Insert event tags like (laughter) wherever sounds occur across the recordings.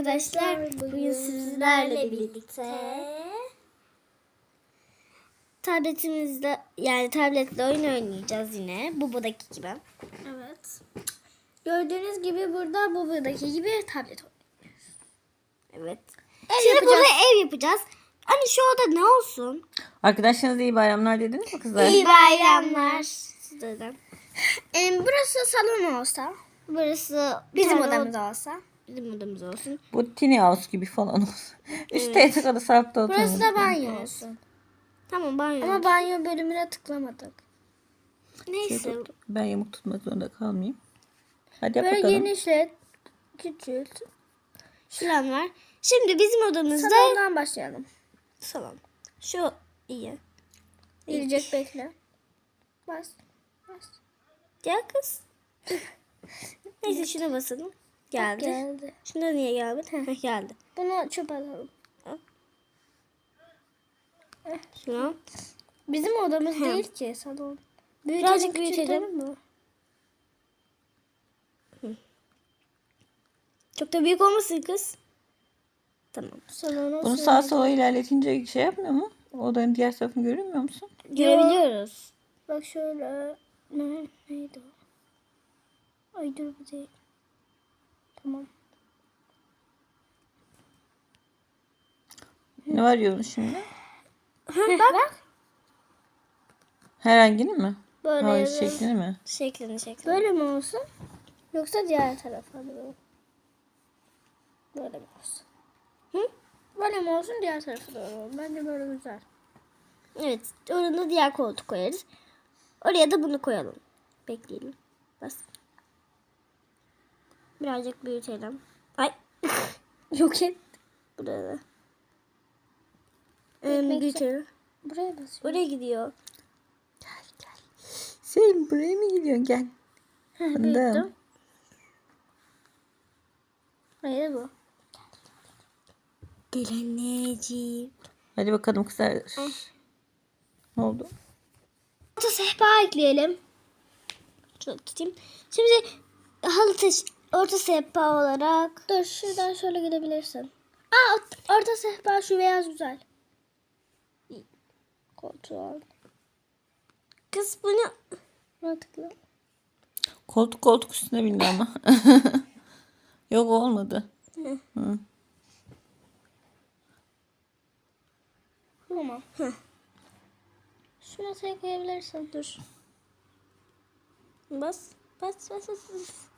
arkadaşlar. Bugün sizlerle birlikte tabletimizde yani tabletle oyun oynayacağız yine. Buba'daki gibi. Evet. Gördüğünüz gibi burada Buba'daki gibi tablet oynuyoruz. Evet. Ev Şimdi yapacağız. burada ev yapacağız. Hani şu oda ne olsun? Arkadaşlarınıza iyi bayramlar dediniz mi kızlar? İyi bayramlar. Size de. Em, burası salon olsa, Burası bizim odamız oda- olsa. Bizim odamız olsun. Bu tiny house gibi falan olsun. Üstte yatak odası sarpta oturun. Burası da banyo olsun. Tamam banyo. Ama banyo bölümüne tıklamadık. neyse. Ben yamuk tutmak zorunda kalmayayım. Hadi yap Böyle bakalım. genişlet, küçült. Şuran var. Şimdi bizim odamızda Salondan başlayalım. salon. Şu iyi. Gelecek bekle. Bas. Bas. Gel kız. (laughs) Neyse şuna basalım. Geldi. Geldi. Şuna niye gelmedi? Geldi. Bunu çöp alalım. Şuna. Bizim odamız değil ki salon. Birazcık küçültelim büyütelim. mi? Çok da büyük olmasın kız. Tamam. Salona Bunu sağa sola ilerletince şey yapmıyor mu? Odanın diğer tarafını görünmüyor musun? Görebiliyoruz. Bak şöyle. Ne, neydi o? Ay dur bu değil. Tamam. Ne var yolun şimdi? bak. bak. Herhangini mi? Böyle Hayır yazalım. şeklini mi? Şeklini şeklini. Böyle mi olsun? Yoksa diğer tarafa doğru. Böyle mi olsun? Hı? Böyle mi olsun diğer tarafa doğru. Bence böyle güzel. Evet. Orada da diğer koltuk koyarız. Oraya da bunu koyalım. Bekleyelim. Bas. Birazcık büyütelim. Ay. (laughs) Yok et. Burada. Ee, büyütelim. Buraya basıyor. Oraya gidiyor. Sen buraya mı gidiyorsun? Gel. Büyüttüm. Hayır bu. Gel anneciğim. Hadi bakalım kızlar. Ne oldu? Orta sehpa ekleyelim. Şöyle tutayım. Şimdi halı taş, orta sehpa olarak Dur şuradan şöyle gidebilirsin. Aa ort- orta sehpa şu beyaz güzel. Koltuğu al. kız bunu Buna tıkla. Koltuk koltuk üstüne bindi ama. (laughs) Yok olmadı. Hı. Tamam. Şuna şey koyabilirsin. Dur. bas bas bas bas. bas.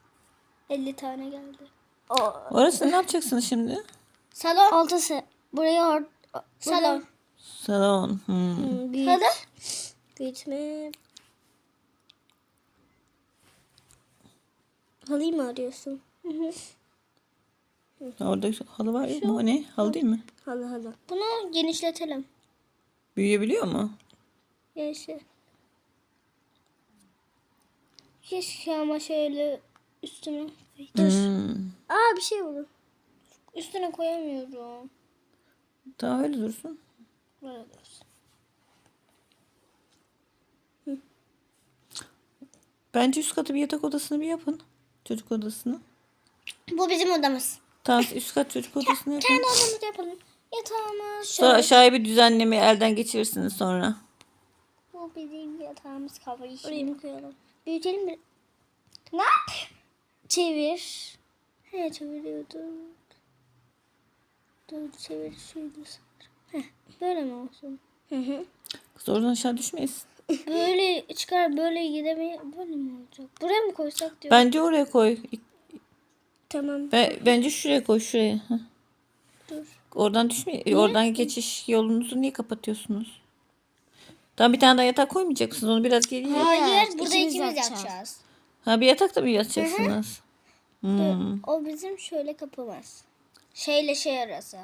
50 tane geldi. O, Orası ne yapacaksın şimdi? Salon. se buraya or, Salon. Salon. Hmm. Hmm, büyük. Halı. Büyütme. Halıyı mı arıyorsun? Orada halı var ya. Bu ne? Halı değil mi? Halı halı. Bunu genişletelim. Büyüyebiliyor mu? Genişle. Keşke ama şöyle üstüne. Dur. Hmm. Aa bir şey oldu. Üstüne koyamıyorum. Daha öyle dursun. Böyle dursun. Bence üst katı bir yatak odasını bir yapın. Çocuk odasını. Bu bizim odamız. Tamam üst kat çocuk odasını yapın. Kendi odamızı yapalım. Yatağımız Sonra aşağıya bir düzenleme elden geçirirsiniz sonra. Bu bizim yatağımız kafayı Oraya mı koyalım? Büyütelim mi? Ne yap? Çevir. He çeviriyordum. Dur çevir şuydu sanırım. Heh, böyle mi olsun? Hı hı. Kız oradan aşağı düşmeyiz. (laughs) Böyle çıkar böyle gidemeye böyle mi olacak? Buraya mı koysak diyor. Bence oraya koy. Tamam. Be- bence şuraya koy şuraya. Heh. Dur. Oradan düşme. Oradan geçiş yolunuzu niye kapatıyorsunuz? Tam bir tane daha yatak koymayacaksınız. Onu biraz geriye. Hayır burada ikimiz ikimiz yatacağız. Ha bir yatakta mı yatacaksınız? Hmm. O bizim şöyle kapımız. Şeyle şey arası.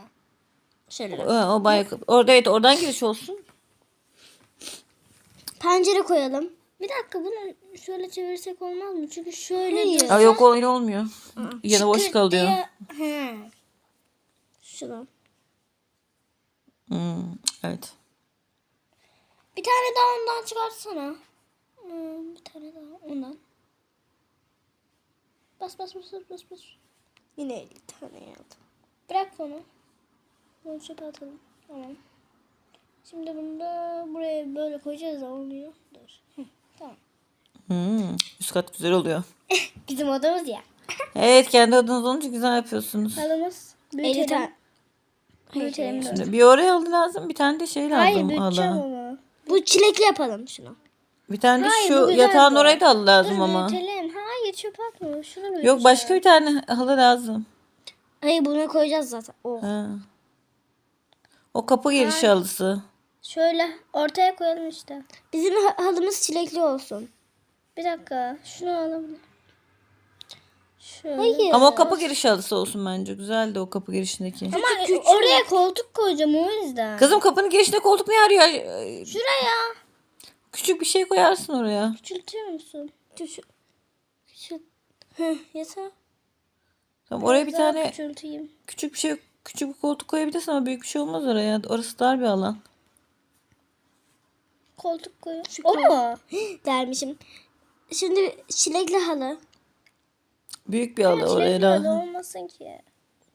Şöyle. O, o bayağı kap- Orada evet oradan giriş olsun. Pencere koyalım. Bir dakika bunu şöyle çevirsek olmaz mı? Çünkü şöyle Hayır. Aa, yok öyle olmuyor. Yanı boş kalıyor. diye- He. Şuna. Hmm, evet. Bir tane daha ondan çıkartsana. Hmm, bir tane daha ondan. Bas bas bas bas bas. bas. Yine 50 tane yaptım. Bırak onu. Bunu çöpe atalım. Tamam. Şimdi bunu da buraya böyle koyacağız da olmuyor. Dur. Hı, tamam. Hmm, üst kat güzel oluyor. (laughs) Bizim odamız ya. Evet kendi odanız olunca güzel yapıyorsunuz. Halımız. 50 Büyütelim. tane. Büyütelim. Şimdi bir oraya halı lazım bir tane de şey lazım. Hayır büyüteceğim ama. Bu çilekli yapalım şunu. Bir tane de Hayır, şu yatağın bu. oraya da halı lazım Dur ama. büyütelim. Çöpe atma. Şunu büyüteceğim. Yok başka bir tane halı lazım. Hayır bunu koyacağız zaten. Oh. Ha. O kapı giriş halısı. Şöyle ortaya koyalım işte. Bizim ha- halımız çilekli olsun. Bir dakika. Şunu alalım. Şöyle. Hayır. Ama o kapı giriş halısı olsun bence. Güzeldi o kapı girişindeki. Ama oraya koltuk koyacağım o yüzden. Kızım kapının girişinde koltuk ne arıyor? Şuraya. Küçük bir şey koyarsın oraya. Küçültüyor musun? Şu, şu, yeter. Tamam, oraya bir tane Küçülteyim. küçük bir şey küçük bir koltuk koyabilirsin ama büyük bir şey olmaz oraya. Orası dar bir alan. Koltuk koyuyorum. O mu? Dermişim. Şimdi çilekli halı. Büyük bir halı oraya Çilekli halı olmasın ki.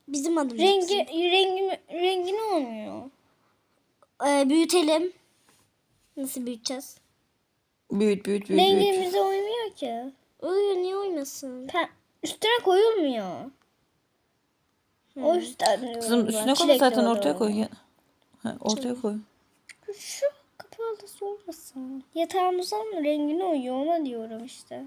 Bizim adımız. Rengi, rengi, rengi ne olmuyor? Ee, büyütelim. Nasıl büyüteceğiz? Büyüt büyüt büyüt büyüt. Rengimize uymuyor ki. Uyuyor niye uymasın? Pe- üstüne koyulmuyor. O yüzden Kızım üstüne koy zaten ortaya koy. Ya. Ha, ortaya koy. Şu kapı halısı olmasın. Yatağımızın rengine uyuyor ona diyorum işte.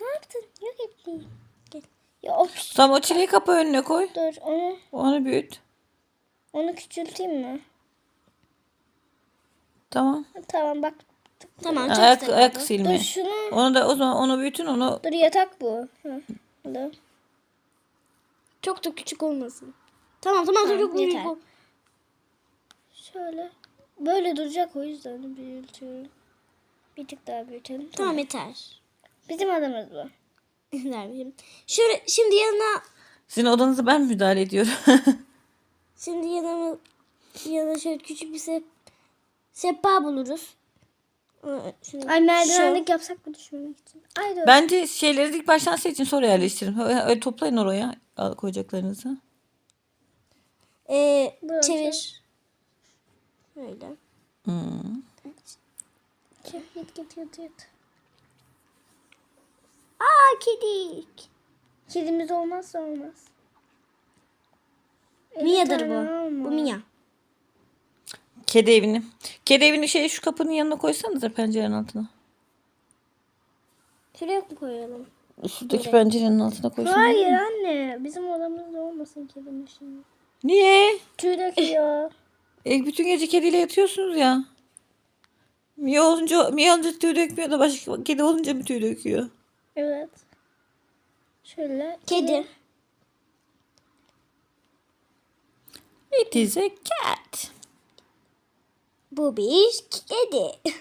Ne yaptın? Yok ettin. Gel. Ya of. Tamam o çileği kapı önüne koy. Dur onu, Onu büyüt. onu küçülteyim mi? Tamam. Tamam bak. Tamam çok ayak, güzel ayak oldu. silme. Dur şunu. Onu da o zaman onu büyütün onu. Dur yatak bu. Hı. Dur. Çok da küçük olmasın. Tamam tamam Tamam, çok büyük ol. Şöyle. Böyle duracak o yüzden büyütüyorum. Bir tık daha büyütelim. Tamam yeter. Bizim adamız bu. (laughs) Şöyle şimdi yanına Sizin odanızı ben müdahale ediyorum. (laughs) şimdi yanına yanına şöyle küçük bir sep, sehpa buluruz. Şimdi Ay merdivenlik yapsak mı düşmemek için? Ay dur. Bence şeyleri ilk baştan seçin sonra yerleştirin. Öyle, toplayın oraya koyacaklarınızı. Ee, Burası. çevir. Öyle. Hmm. Git git git git. Aa kedik. Kedimiz olmazsa olmaz. Mia'dır bu. Bu Mia. Kedi evini. Kedi evini şey şu kapının yanına koysanıza pencerenin altına. Şuraya mı koyalım? Şuradaki pencerenin altına koysanız. Hayır anne. Bizim odamızda olmasın kedinin şimdi. Niye? Tüy döküyor. E, bütün gece kediyle yatıyorsunuz ya. Mia olunca, Mia olunca tüy dökmüyor da başka kedi olunca mı tüy döküyor? evet. Şöyle. Kedi. It is a cat. Bu bir kedi.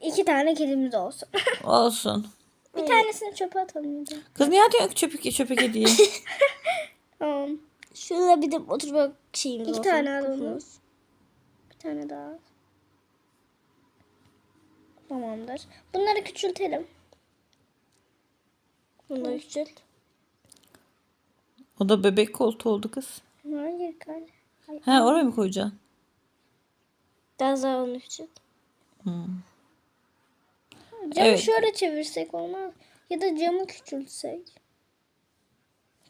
(laughs) İki tane kedimiz olsun. (laughs) Olsun. bir tanesini çöpe atalım. Kız niye atıyorsun ki çöpü, çöpe kediyi? (laughs) Tamam. Şurada bir de oturma şeyimiz İki olsun. tane alalım. Bir tane daha. Tamamdır. Bunları küçültelim. Bunları küçült. o da bebek koltuğu oldu kız. Hayır kar. Ha oraya mı koyacaksın? Biraz daha onu küçült. Camı Evet. şöyle çevirsek olmaz. Ya da camı küçültsek.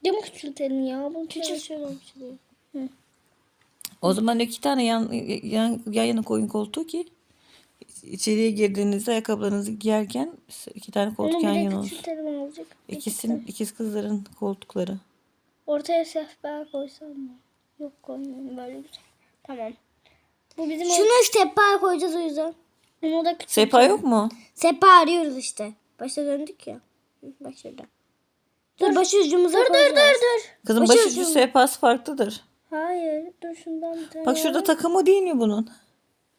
Camı küçültelim ya. Bunu küçült. şöyle. O zaman iki tane yan, yan, yan yana koyun koltuğu ki içeriye girdiğinizde ayakkabılarınızı giyerken iki tane Onu koltuk yan bile yana olsun. olacak. İkisin, ikiz kızların koltukları. Ortaya sehpa koysam mı? Yok koymayayım böyle güzel. Tamam. Bu bizim Şunu sehpa koyacağız o yüzden. onu da. Sehpa yok mu? Sehpa arıyoruz işte. Başta döndük ya. Bak şurada. Dur, başucumuza Dur dur koyacağız. dur dur. Kızım Başarı başucu şunu. sehpası farklıdır. Hayır dur şundan bir tane. Bak şurada takımı değil mi bunun?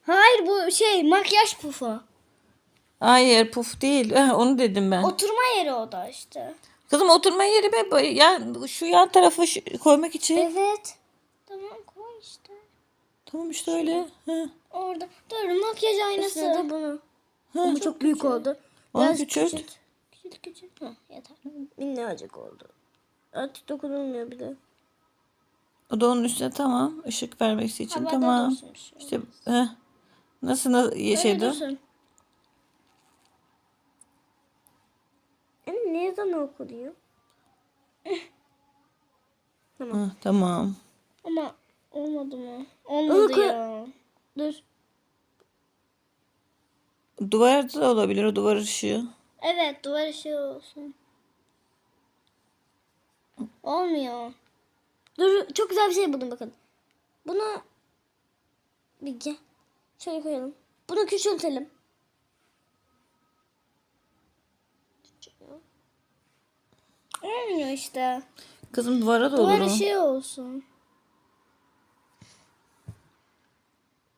Hayır bu şey makyaj pufu. Hayır puf değil. Eh, (laughs) onu dedim ben. Oturma yeri o da işte. Kızım oturma yeri mi? Bu- Ya, şu yan tarafı koymak için. Evet. Tamam. Tamam işte öyle. Ha. Orada. Dur makyaj aynası. Üstüne de bunu. Ha. Bu çok büyük oldu. Onu Biraz küçült. Küçült küçült. Heh, yeter. Minnacık oldu. Artık dokunulmuyor bir de. O da onun üstüne tamam. Işık vermesi için Havada tamam. dursun şu. İşte heh. Nasıl na- Öyle yaşadı? dursun. Anne ne zaman okunuyor? Hı, tamam. Ama olmadı mı? Olmadı Oku- ya. Dur. Duvarda da olabilir o duvar ışığı. Evet duvar ışığı olsun. Olmuyor. Dur çok güzel bir şey buldum bakın. Bunu bir gel. Şöyle koyalım. Bunu küçültelim. Olmuyor işte. Kızım duvara da Duvar olur o. ışığı olsun.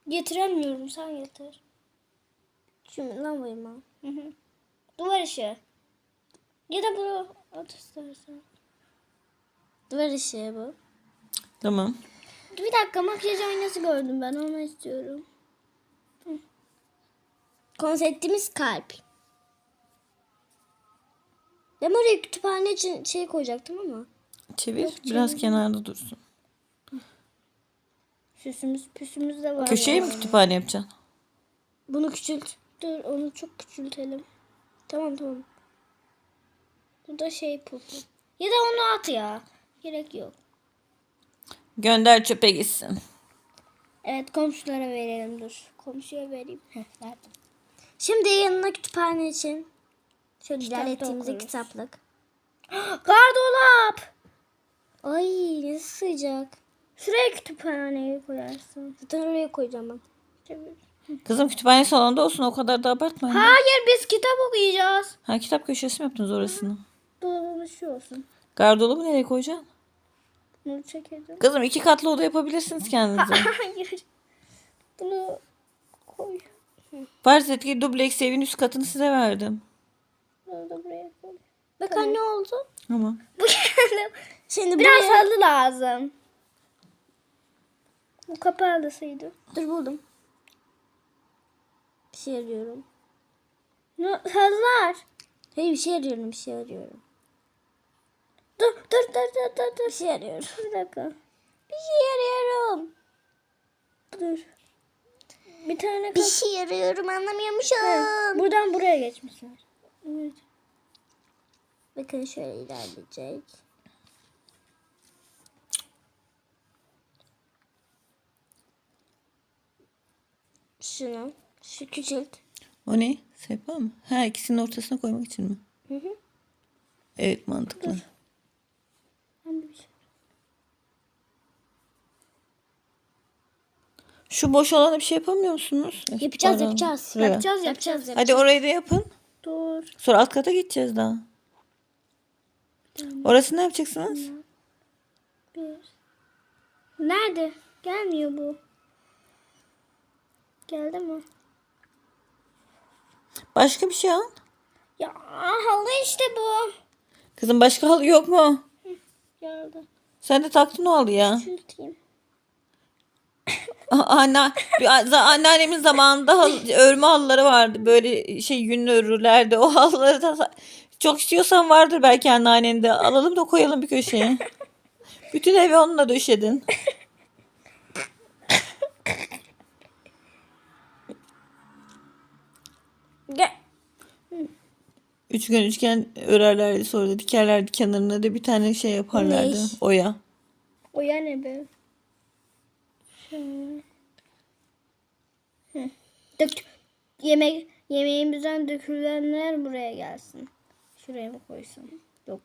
Getiremiyorum sen getir. Şimdi lambayı mı? Hı hı. Duvar ışığı. Ya da bunu at istersen. Duvar ışığı bu. Tamam. Bir dakika makyaj aynası gördüm ben onu istiyorum. Konseptimiz kalp. Ben oraya kütüphane için şey koyacaktım ama. Çevir. Biraz kenarda dursun. Süsümüz püsümüz de var. Köşeyi mi kütüphane yapacaksın? Bunu küçült. Dur onu çok küçültelim. Tamam tamam. Bu da şey pupu. Ya da onu at ya. Gerek yok. Gönder çöpe gitsin. Evet komşulara verelim dur. Komşuya vereyim. Heh, verdim. Şimdi yanına kütüphane için şöyle Kitap ilerlettiğimizde okuruz. kitaplık. (gasps) Gardolap. Ay ne sıcak. Şuraya kütüphaneyi koyarsın. Zaten oraya koyacağım ben. Kızım kütüphane salonunda olsun o kadar da abartmayın. Ha, Hayır biz kitap okuyacağız. ha kitap köşesi mi yaptınız orasını? Dolabımız şu olsun. Gardırobı nereye koyacaksın? Bunu çekelim. Kızım iki katlı oda yapabilirsiniz kendinize. (laughs) Hayır. Bunu koy. Farz et ki dubleks evin üst katını size verdim. Bunu da buraya koy. Bak anne oldu. Tamam. Bu. (laughs) Şimdi Biraz buraya... halı lazım. Bu kapı halısıydı. Dur buldum. Bir şey arıyorum. Ne, halılar. Hayır bir şey arıyorum bir şey arıyorum. Dur dur dur dur dur Bir dur. şey arıyorum. Bir dakika. Bir şey arıyorum. Dur. Bir tane Bir kapı. şey arıyorum anlamıyormuşum. Buradan buraya geçmişler. Evet. Bakın şöyle ilerleyecek. Şunu. Şu küçült. O ne? Sehpa mı? Ha ikisinin ortasına koymak için mi? Hı hı. Evet mantıklı. Ben de bir şey. Şu boş alana bir şey yapamıyor musunuz? Yapacağız Pardon. yapacağız. Şuraya. Yapacağız yapacağız. Hadi orayı da yapın. Dur. Sonra alt kata gideceğiz daha. Orası ne yapacaksınız? Bir. Nerede? Gelmiyor bu. Geldi mi? Başka bir şey al. Ya halı işte bu. Kızım başka halı yok mu? Geldi. Sen de taktın o halıyı. Çürüteyim. Anne, bir- za- anneannemin zamanında hal- örme halıları vardı. Böyle şey yünlü örürlerdi. O halıları da çok istiyorsan vardır belki anneannende. Alalım da koyalım bir köşeye. Bütün evi onunla döşedin. Gel. Üçgen üçgen örerlerdi sonra da dikerlerdi kenarına da bir tane şey yaparlardı. Ne? Oya. O ya ne be? Şöyle. Hı. Dök. Yemek yemeğimizden dökülenler buraya gelsin. Şuraya mı koysun? Yok.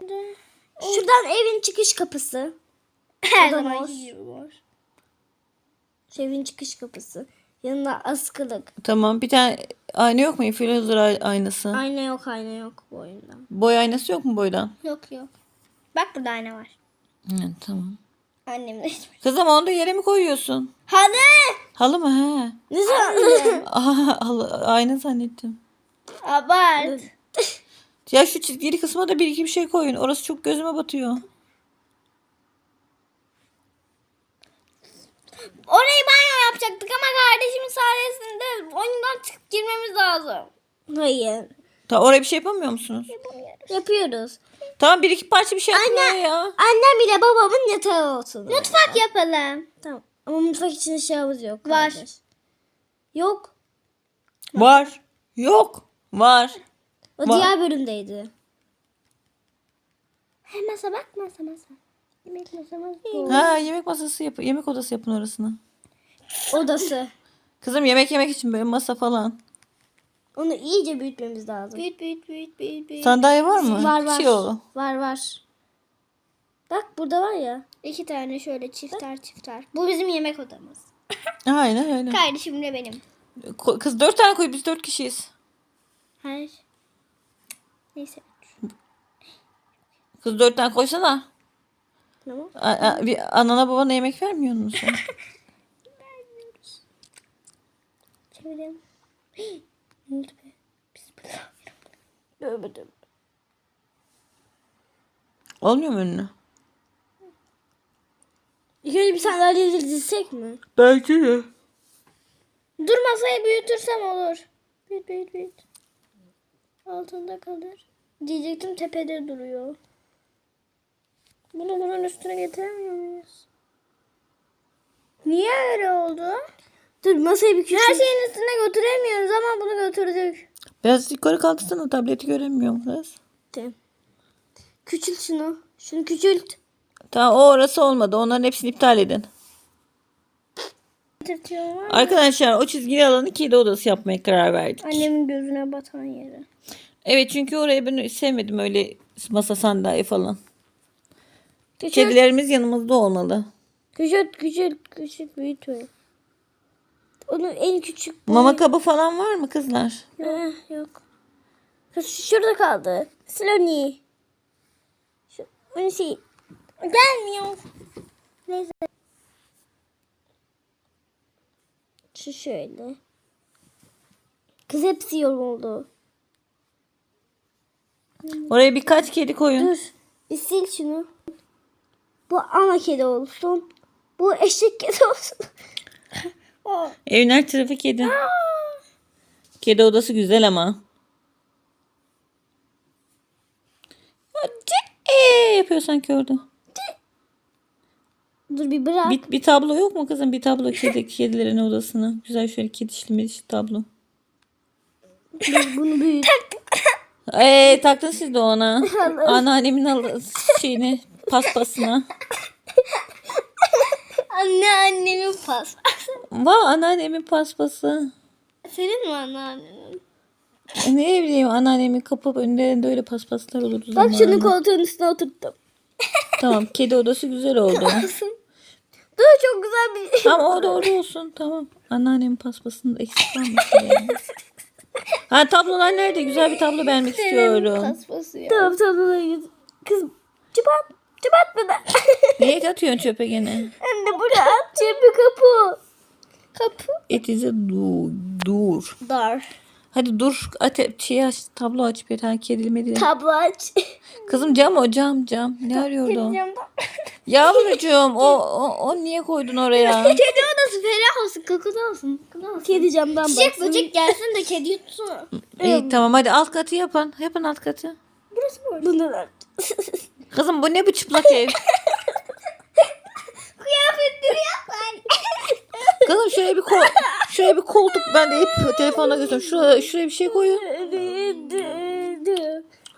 Şuradan evin çıkış kapısı. Her da zamanki boş. evin çıkış kapısı. Yanında askılık. Tamam bir tane ayna yok mu? Ay- aynası. Ayna yok ayna yok bu oyunda. Boy aynası yok mu boydan? Yok yok. Bak burada ayna var. Hı, tamam. Annem de hiçbir. Kızım onu da yere mi koyuyorsun? Halı. Halı mı? He. Ne zaman? (laughs) Aha, halı, ayna zannettim. Abart. Ya şu çizgili kısma da bir iki bir şey koyun. Orası çok gözüme batıyor. Orayı banyo yapacaktık ama kardeşimin sayesinde oyundan çıkıp girmemiz lazım. Hayır. Ta oraya bir şey yapamıyor musunuz? Yapıyoruz. Tamam bir iki parça bir şey yapmıyor ya. Annem ile babamın yatağı olsun. Mutfak yapalım. Tamam. Ama mutfak için eşyamız yok. Var. kardeş. Yok. Var. Yok. Var. O Var. diğer bölümdeydi. He masa bak masa masa. Yemek masamız bu. Ha yemek masası yap yemek odası yapın orasına. Odası. Kızım yemek yemek için böyle masa falan. Onu iyice büyütmemiz lazım. Büyüt büyüt büyüt büyüt büyüt. Sandalye var mı? Var var. Şey o. Var var. Bak burada var ya. İki tane şöyle çifter çifter. Bu bizim yemek odamız. Aynen öyle. Kardeşim de benim. Ko- Kız dört tane koy biz dört kişiyiz. Her. Neyse. Kız dört tane koysana. Tamam. A- a- bir anana babana yemek vermiyor musun sen? (laughs) Çevirelim. (gasps) Ne oldu be? Tövbe. Olmuyor mu önüne? İlk önce bir sandalye dizsek mi? Belki de. Dur masayı büyütürsem olur. Büyüt büyüt büyüt. Altında kalır. Diyecektim tepede duruyor. Bunu bunun üstüne getiremiyor muyuz? Niye öyle oldu? Dur masayı bir küçült. Her şeyin üstüne götüremiyoruz ama bunu götürdük. Biraz yukarı kalksana tableti göremiyorum kız. Tamam. Küçült şunu. Şunu küçült. Tamam o orası olmadı. Onların hepsini iptal edin. Arkadaşlar o çizgili alanı kedi odası yapmaya karar verdik. Annemin gözüne batan yeri. Evet çünkü orayı ben sevmedim öyle masa sandalye falan. Küçült. Kedilerimiz yanımızda olmalı. Küçült küçült küçült büyütme. Onu en küçük boy- Mama kabı falan var mı kızlar? Eh, yok. Kız şurada kaldı. Slony. Şu, onu şey. Gelmiyor. Neyse. Şu şöyle. Kız hepsi yol oldu. Oraya birkaç kedi koyun. Dur. Bir sil şunu. Bu ana kedi olsun. Bu eşek kedi olsun. Evin her tarafı kedi. Kedi odası güzel ama. Eee yapıyor sanki orada. Dur bir bırak. Bir, bir tablo yok mu kızım? Bir tablo kedi, (laughs) kedilerin odasına. Güzel şöyle kedişli medişli tablo. Bunu büyüt. Eee taktın siz de ona. (laughs) Anneannemin al- şeyini paspasına. Anne annemin pas. (laughs) Va anneannemin paspası. Senin mi anneannenin? E, Ne bileyim anneannemin kapı önlerinde öyle paspaslar olurdu Bak zamanında. şunu koltuğun üstüne oturttum. (laughs) Tamam kedi odası güzel oldu. Dur çok güzel bir tamam o doğru olsun tamam. Anneannemin paspasında eksik kalmasın yani. Ha tablolar nerede? Güzel bir tablo beğenmek istiyorum. Paspası ya. Tamam tamam. Kız çıbat. Çıbat mı da? Niye (laughs) atıyorsun çöpe gene? Anne buraya at bir kapı. Kapı. It is a du dur. Dar. Hadi dur. Ate şey aç, tablo aç bir tane kedili medili. Tablo aç. (laughs) Kızım cam o cam cam. Ne arıyordu o? Camda. (laughs) Yavrucuğum o, o, o niye koydun oraya? (laughs) Kedi odası ferah olsun. Kokuda olsun. Kokuda olsun. Kedi camdan Çiçek baksın. böcek gelsin de kedi yutsun. İyi tamam hadi alt katı yapın. Yapın alt katı. Burası. Bunu da. Kızım bu ne bu çıplak ev? Kıyafetleri. Kızım şuraya bir kol, şuraya bir koltuk ben de hep telefonla götürüyorum. Şuraya, şuraya bir şey koyun.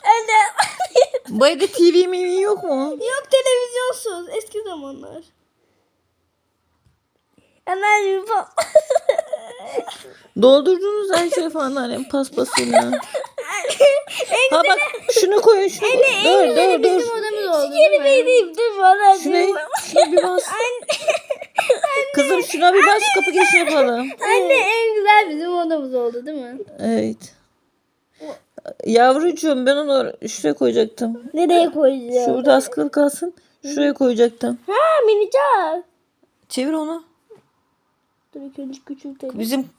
Anne. TV mi yok mu? Yok televizyonsuz. Eski zamanlar. Anne bir bak. Doldurdunuz her şey falan annem paspasıyla. ha bak şunu koyun şunu. dur dur dur. Odamız oldu. Yeni benim dur bana. Şuna, şuna bir bas. Kızım şuna bir bas kapı giriş yapalım. Anne en güzel bizim odamız oldu değil mi? Evet. Yavrucuğum ben onu şuraya koyacaktım. Nereye koyacağım? Şurada askılı kalsın. Şuraya koyacaktım. Ha minicik. Çevir onu. Dur ilk önce küçültelim. Bizim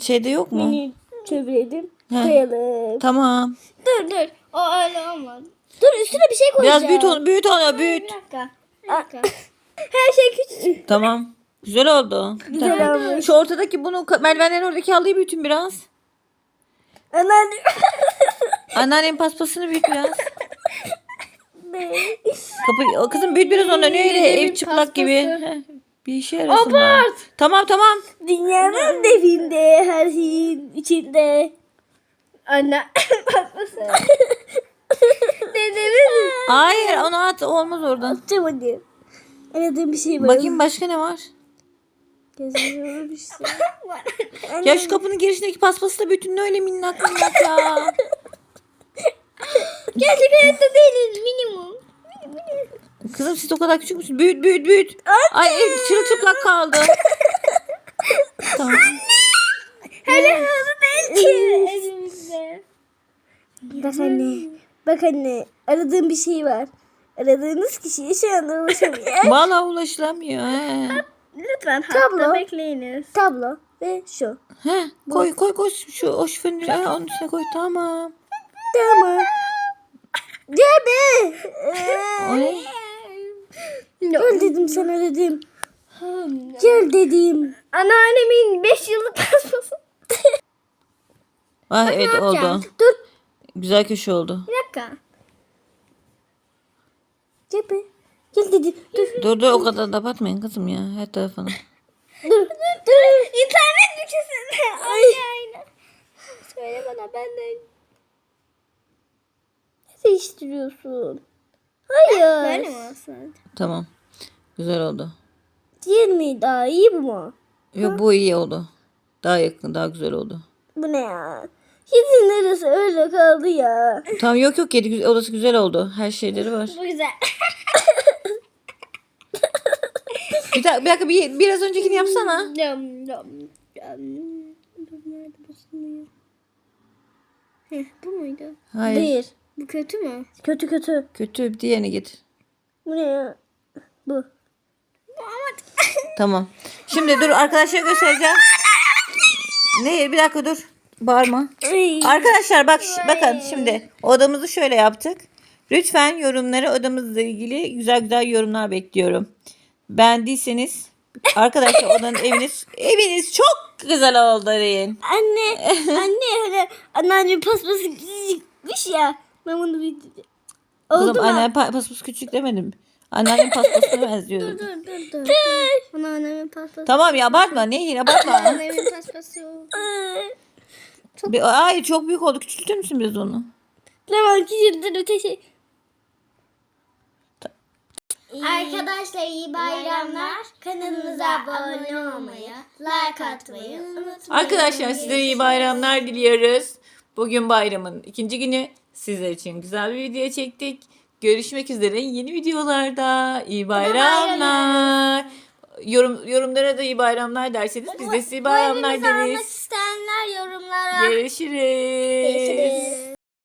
şeyde yok mu? Mini çevirelim. He. Koyalım. Tamam. Dur dur. O öyle olmaz. Dur üstüne bir şey koyacağım. Biraz büyüt onu, büyüt onu, büyüt. Bir dakika. Bir Aa. dakika. (laughs) Her şey küçük. Tamam. Güzel oldu. Güzel Tamam. olmuş. Şu ortadaki bunu merdivenlerin oradaki halıyı büyütün biraz. Anneanne. (laughs) Anneannemin paspasını büyüt biraz. (laughs) Kapı, o kızım büyüt biraz onu öyle ev çıplak gibi. Bir işe yarasın. bari. Tamam tamam. Dünyanın devinde her şeyin içinde. Anne (coughs) paspası. Dedemin. Hayır onu at olmaz oradan. Atacağım hadi. Aradığım bir şey var. Bakayım başka ne var? Bir (coughs) şey. Ya şu kapının girişindeki paspası da bütün öyle minnak minnak ya. (laughs) Gerçek hayatta değiliz minimum. Kızım siz o kadar küçük müsünüz? Büyüt büyüt büyüt. Ay ev çırılçıplak kaldı. (laughs) tamam. Hele hızlı değil ki elimizde. Bak anne. Bak anne. Aradığım bir şey var. Aradığınız kişiye şu anda ulaşamıyor. (laughs) Vallahi ulaşılamıyor. He. Lütfen Tablo. hatta bekleyiniz. Tablo ve şu. He. Koy koy koy şu o şifonu Ay, onun üstüne koy tamam. Tamam. Gel be. Ee, O ne? Gel dedim sana dedim. Gel dedim. Anneannemin 5 yıllık paspası. Ah evet oldu. Dur. Güzel köşe oldu. Bir dakika. Gel be. Gel dedim. Dur. Dur dur o kadar da batmayın kızım ya her tarafını. Dur. Dur. İnternet bütçesinde. Ay aynen. Söyle bana ben de. Ne değiştiriyorsun? Hayır. Böyle mi olsun? Tamam. Güzel oldu. Diğer mi daha iyi bu mu? Yok bu iyi oldu. Daha yakın daha güzel oldu. Bu ne ya? Yedi neresi öyle kaldı ya. Tamam yok yok yedi güzel- odası güzel oldu. Her şeyleri var. Bu güzel. (laughs) Bir, dakika, bir dakika bir, biraz öncekini yapsana. Yam yam yam. Dur nerede basılıyor? Heh, bu muydu? Hayır. Değil. Bu kötü mü? Kötü kötü. Kötü diğerini git. Bu ne ya? Bu. Tamam. Şimdi dur arkadaşlara göstereceğim. Ne bir dakika dur. Bağırma. Arkadaşlar bak bakın şimdi odamızı şöyle yaptık. Lütfen yorumları odamızla ilgili güzel güzel yorumlar bekliyorum. Beğendiyseniz arkadaşlar odanın eviniz eviniz çok güzel oldu deyin. Anne. (laughs) anne hani anneannem paspası küçükmüş ya. Ben bunu bir... Oldu Kızım mu? annem pa- paspas küçük demedim. Anneannem paspasına (laughs) benziyor. Dur dedim. dur dur. dur. Anneannemin paspası. Tamam ya abartma Nehir abartma. Anneannemin paspası yok. Bir, hayır çok büyük oldu küçültür müsün biraz onu? Tamam küçüldür ötesi. Arkadaşlar iyi bayramlar. Kanalımıza abone olmayı, like atmayı unutmayın. Arkadaşlar size iyi bayramlar diliyoruz. Bugün bayramın ikinci günü. Sizler için güzel bir video çektik. Görüşmek üzere yeni videolarda. İyi bayramlar. Yorum, yorumlara da iyi bayramlar derseniz biz de size iyi bayramlar deriz. isteyenler yorumlara. Görüşürüz.